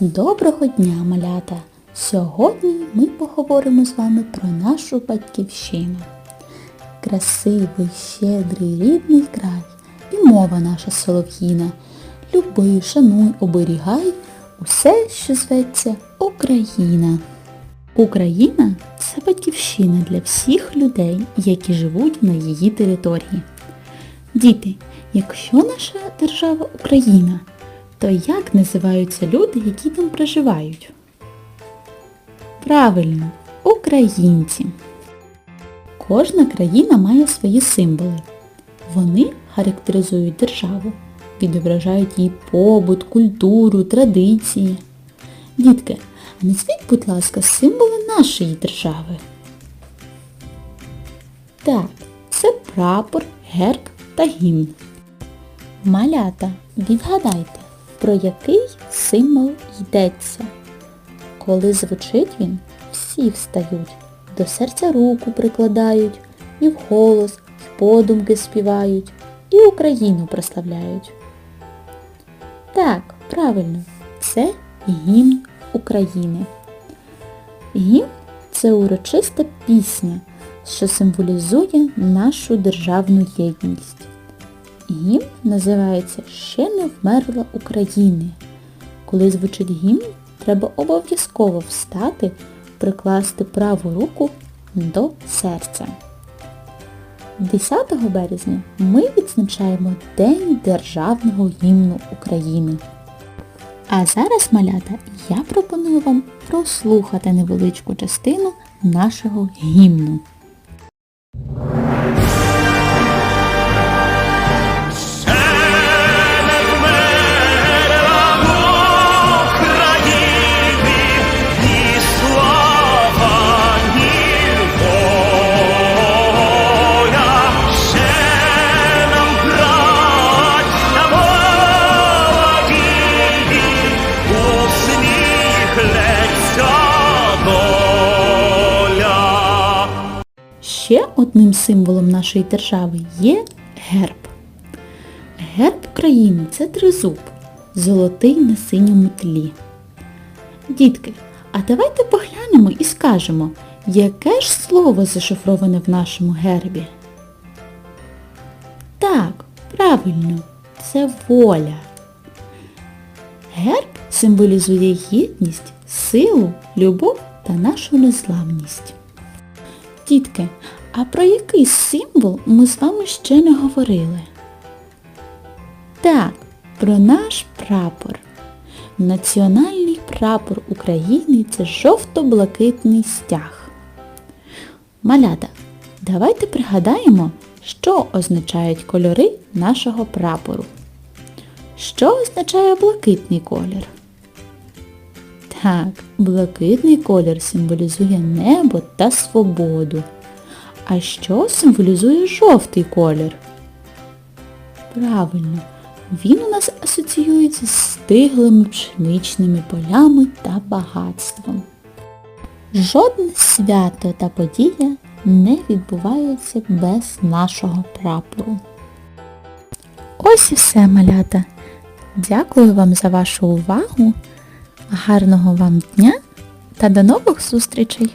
Доброго дня, малята! Сьогодні ми поговоримо з вами про нашу батьківщину. Красивий, щедрий, рідний край і мова наша солов'їна. Люби, шануй, оберігай усе, що зветься Україна. Україна це батьківщина для всіх людей, які живуть на її території. Діти, якщо наша держава Україна, то як називаються люди, які там проживають? Правильно, українці. Кожна країна має свої символи. Вони характеризують державу, відображають її побут, культуру, традиції. Дітки, а назвіть, будь ласка, символи нашої держави. Так, це прапор, герб та гімн. Малята, відгадайте, про який символ йдеться. Коли звучить він, всі встають, до серця руку прикладають, і вголос, і подумки співають, і Україну прославляють. Так, правильно, це гімн України. Гімн це урочиста пісня, що символізує нашу державну єдність. Гімн називається Ще не вмерла України. Коли звучить гімн, треба обов'язково встати, прикласти праву руку до серця. 10 березня ми відзначаємо День Державного гімну України. А зараз, малята, я пропоную вам прослухати невеличку частину нашого гімну. Ще одним символом нашої держави є герб. Герб України це тризуб, золотий на синьому тлі. Дітки, а давайте поглянемо і скажемо, яке ж слово зашифроване в нашому гербі? Так, правильно, це воля. Герб символізує єдність, силу, любов та нашу незламність. Дітки, а про який символ ми з вами ще не говорили? Так, про наш прапор. Національний прапор України це жовто-блакитний стяг. Малята, давайте пригадаємо, що означають кольори нашого прапору. Що означає блакитний колір? Так, блакитний колір символізує небо та свободу. А що символізує жовтий колір? Правильно, він у нас асоціюється з стиглими пшеничними полями та багатством. Жодне свято та подія не відбувається без нашого прапору. Ось і все, малята. Дякую вам за вашу увагу. Гарного вам дня та до нових зустрічей!